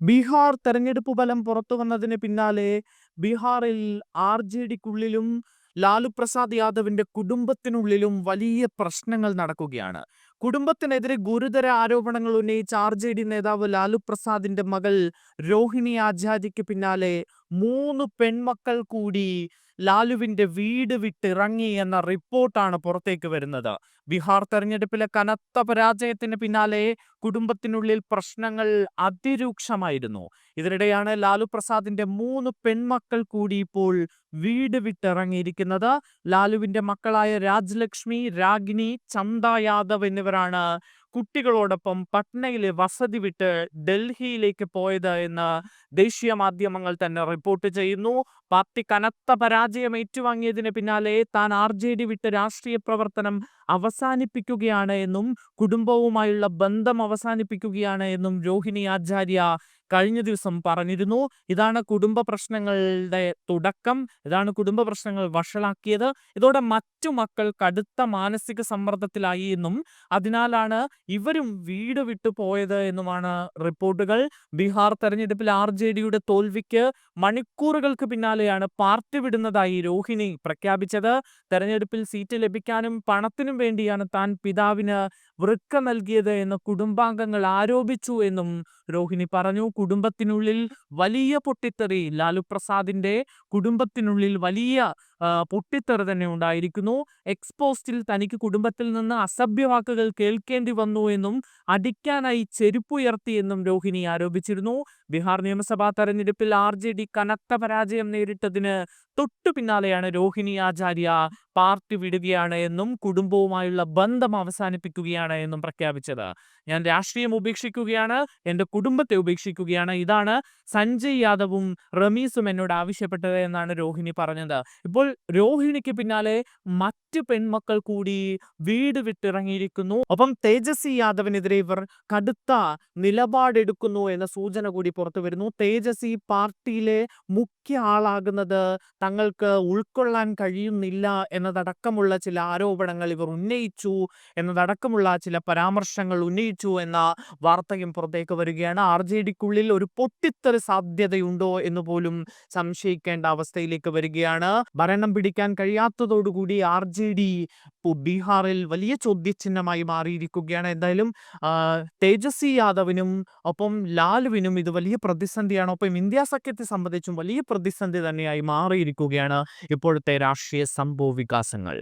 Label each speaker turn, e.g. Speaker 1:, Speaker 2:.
Speaker 1: ബീഹാർ തെരഞ്ഞെടുപ്പ് ഫലം പുറത്തു വന്നതിന് പിന്നാലെ ബീഹാറിൽ ആർ ജെ ഡിക്കുള്ളിലും ലാലു പ്രസാദ് യാദവിന്റെ കുടുംബത്തിനുള്ളിലും വലിയ പ്രശ്നങ്ങൾ നടക്കുകയാണ്. കുടുംബത്തിനെതിരെ ഗുരുതര ആരോപണങ്ങൾ ഉന്നയിച്ച ആർ ജെ ഡി നേതാവ് ലാലു പ്രസാദിന്റെ മകൾ രോഹിണി ആചാര്യയ്ക്ക് പിന്നാലെ മൂന്ന് പെൺമക്കൾ കൂടി ലാലുവിന്റെ വീട് വിട്ടിറങ്ങി എന്ന റിപ്പോർട്ടാണ് പുറത്തേക്ക് വരുന്നത്. ബീഹാർ തെരഞ്ഞെടുപ്പിലെ കനത്ത പരാജയത്തിന് പിന്നാലെ കുടുംബത്തിനുള്ളിൽ പ്രശ്നങ്ങൾ അതിരൂക്ഷമായിരുന്നു. ഇതിനിടെയാണ് ലാലു പ്രസാദിന്റെ മൂന്ന് പെൺമക്കൾ കൂടി ഇപ്പോൾ വീട് വിട്ടിറങ്ങിയിരിക്കുന്നത്. ലാലുവിന്റെ മക്കളായ രാജലക്ഷ്മി രാഗിനി ചന്ദ യാദവ് എന്നിവരാണ് കുട്ടികളോടൊപ്പം പട്നയിലെ വസതി വിട്ട് ഡൽഹിയിലേക്ക് പോയത് എന്ന് ദേശീയ മാധ്യമങ്ങൾ തന്നെ റിപ്പോർട്ട് ചെയ്യുന്നു. പാർട്ടി കനത്ത പരാജയം ഏറ്റുവാങ്ങിയതിന് പിന്നാലെ താൻ ആർ ജെ ഡി വിട്ട് രാഷ്ട്രീയ പ്രവർത്തനം അവസാനിപ്പിക്കുകയാണ് എന്നും കുടുംബവുമായുള്ള ബന്ധം അവസാനിപ്പിക്കുകയാണ് എന്നും രോഹിണി ആചാര്യ കഴിഞ്ഞ ദിവസം പറഞ്ഞിരുന്നു. ഇതാണ് കുടുംബ പ്രശ്നങ്ങളുടെ തുടക്കം. ഇതാണ് കുടുംബ പ്രശ്നങ്ങൾ വഷളാക്കിയത്. ഇതോടെ മറ്റു മക്കൾ കടുത്ത മാനസിക സമ്മർദ്ദത്തിലായി എന്നും അതിനാലാണ് ഇവരും വീട് വിട്ടു പോയത് എന്നുമാണ് റിപ്പോർട്ടുകൾ. ബീഹാർ തെരഞ്ഞെടുപ്പിൽ ആർ ജെ ഡിയുടെ തോൽവിക്ക് മണിക്കൂറുകൾക്ക് പിന്നാലെയാണ് പാർട്ടി വിടുന്നതായി രോഹിണി പ്രഖ്യാപിച്ചത്. തെരഞ്ഞെടുപ്പിൽ സീറ്റ് ലഭിക്കാനും പണത്തിനും വേണ്ടിയാണ് താൻ പിതാവിന് വൃക്ക നൽകിയത് എന്ന് കുടുംബാംഗങ്ങൾ ആരോപിച്ചു എന്നും രോഹിണി പറഞ്ഞു. കുടുംബത്തിനുള്ളിൽ വലിയ പൊട്ടിത്തെറി ലാലു പ്രസാദിന്റെ കുടുംബത്തിനുള്ളിൽ വലിയ പൊട്ടിത്തെറി തന്നെ ഉണ്ടായിരിക്കുന്നു. എക്സ്പോസ്റ്റിൽ തനിക്ക് കുടുംബത്തിൽ നിന്ന് അസഭ്യവാക്കുകൾ കേൾക്കേണ്ടി വന്നു എന്നും അടിക്കാനായി ചെരുപ്പുയർത്തി എന്നും രോഹിണി ആരോപിച്ചിരുന്നു. ബീഹാർ നിയമസഭാ തെരഞ്ഞെടുപ്പിൽ ആർ ജെ ഡി കനത്ത പരാജയം നേരിട്ടതിന് തൊട്ടു പിന്നാലെയാണ് രോഹിണി ആചാര്യ പാർട്ടി വിടുകയാണ് എന്നും കുടുംബവുമായുള്ള ബന്ധം അവസാനിപ്പിക്കുകയാണ് എന്നും പ്രഖ്യാപിച്ചത്. ഞാൻ രാഷ്ട്രീയം ഉപേക്ഷിക്കുകയാണ് എന്റെ കുടുംബത്തെ ഉപേക്ഷിക്കുകയാണ്. ഇതാണ് സഞ്ജയ് യാദവും റമീസും എന്നോട് ആവശ്യപ്പെട്ടത് എന്നാണ് രോഹിണി പറഞ്ഞത്. ഇപ്പോൾ രോഹിണിക്ക് പിന്നാലെ മറ്റ് പെൺമക്കൾ കൂടി വീട് വിട്ടിറങ്ങിയിരിക്കുന്നു. ഒപ്പം തേജസ്വി യാദവിനെതിരെ ഇവർ കടുത്ത നിലപാടെടുക്കുന്നു എന്ന സൂചന കൂടി പുറത്തു വരുന്നു. തേജസ്വി പാർട്ടിയിലെ മുഖ്യ ആളാകുന്നത് തങ്ങൾക്ക് ഉൾക്കൊള്ളാൻ കഴിയുന്നില്ല എന്നതടക്കമുള്ള ചില ആരോപണങ്ങൾ ഇവർ ഉന്നയിച്ചു എന്നതടക്കമുള്ള ചില പരാമർശങ്ങൾ ഉന്നയിച്ചു എന്ന വാർത്തയും പുറത്തേക്ക് വരികയാണ്. ആർ ജെ ഡിക്കുള്ളിൽ ഒരു പൊട്ടിത്തെറി സാധ്യതയുണ്ടോ എന്ന് പോലും സംശയിക്കേണ്ട അവസ്ഥയിലേക്ക് വരികയാണ്. ഭരണം പിടിക്കാൻ കഴിയാത്തതോടുകൂടി ആർ ജെ ഡി ബീഹാറിൽ വലിയ ചോദ്യചിഹ്നമായി മാറിയിരിക്കുകയാണ്. എന്തായാലും തേജസ്വി യാദവിനും ഒപ്പം ലാലുവിനും ഇത് വലിയ പ്രതിസന്ധിയാണ്. ഒപ്പം ഇന്ത്യ സഖ്യത്തെ സംബന്ധിച്ചും വലിയ പ്രതിസന്ധി തന്നെയായി മാറിയിരിക്കുകയാണ് ഇപ്പോഴത്തെ രാഷ്ട്രീയ സംഭവ വികാസങ്ങൾ.